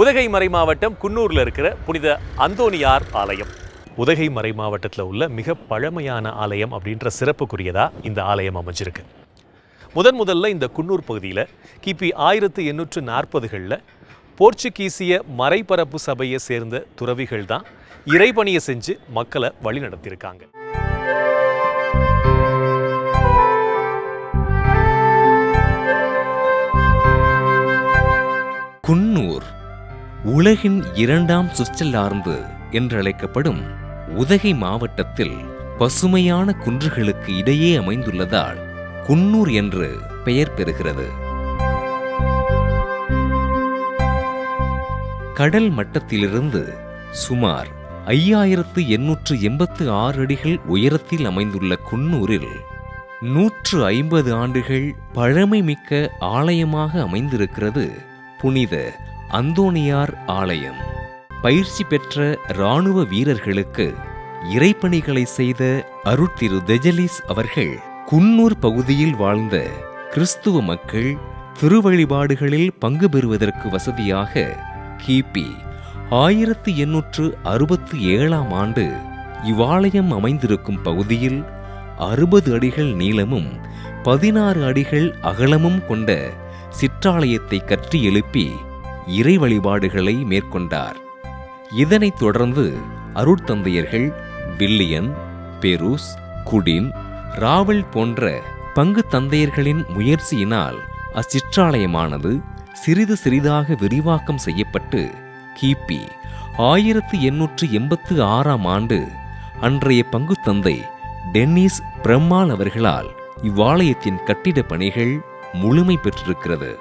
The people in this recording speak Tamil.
உதகை மறை மாவட்டம் குன்னூர்ல இருக்கிற புனித அந்தோனியார் ஆலயம். உதகை மறை மாவட்டத்தில் உள்ள மிக பழமையான ஆலயம் அப்படின்ற சிறப்புக்குரியதாக இந்த ஆலயம் அமைஞ்சிருக்கு. முதன் முதல்ல இந்த குன்னூர் பகுதியில் கிபி ஆயிரத்து எண்ணூற்று நாற்பதுகளில் போர்ச்சுகீசிய மறைபரப்பு சபையை சேர்ந்த துறவிகள் தான் இறைபணியை செஞ்சு மக்களை வழி நடத்தியிருக்காங்க குன்னூர் உலகின் இரண்டாம் சுவிட்சர்லாந்து என்றழைக்கப்படும் உதகை மாவட்டத்தில் பசுமையான குன்றுகளுக்கு இடையே அமைந்துள்ளதால் குன்னூர் என்று பெயர் பெறுகிறது. கடல் மட்டத்திலிருந்து சுமார் ஐயாயிரத்து எண்ணூற்று எண்பத்து ஆறு அடிகள் உயரத்தில் அமைந்துள்ள குன்னூரில் நூற்று ஐம்பது ஆண்டுகள் பழமைமிக்க ஆலயமாக அமைந்திருக்கிறது புனித அந்தோணியார் ஆலயம். பயிற்சி பெற்ற இராணுவ வீரர்களுக்கு இறைப்பணிகளை செய்த அருட்திரு தெஜலிஸ் அவர்கள் குன்னூர் பகுதியில் வாழ்ந்த கிறிஸ்துவ மக்கள் திருவழிபாடுகளில் பங்கு பெறுவதற்கு வசதியாக கிபி ஆயிரத்து எண்ணூற்று அறுபத்தி ஏழாம் ஆண்டு இவ்வாலயம் அமைந்திருக்கும் பகுதியில் அறுபது அடிகள் நீளமும் பதினாறு அடிகள் அகலமும் கொண்ட சிற்றாலயத்தை கற்றி எழுப்பி இறை வழிபாடுகளை மேற்கொண்டார். இதனைத் தொடர்ந்து அருட்தந்தையர்கள் வில்லியன் பெருஸ் குடின் ராவல் போன்ற பங்கு தந்தையர்களின் முயற்சியினால் அச்சிற்றாலயமானது சிறிது சிறிதாக விரிவாக்கம் செய்யப்பட்டு கிபி ஆயிரத்து எண்ணூற்று எண்பத்து ஆறாம் ஆண்டு அன்றைய பங்குத்தந்தை டென்னிஸ் பிரம்மால் அவர்களால் இவ்வாலயத்தின் கட்டிடப் பணிகள் முழுமை பெற்றிருக்கிறது.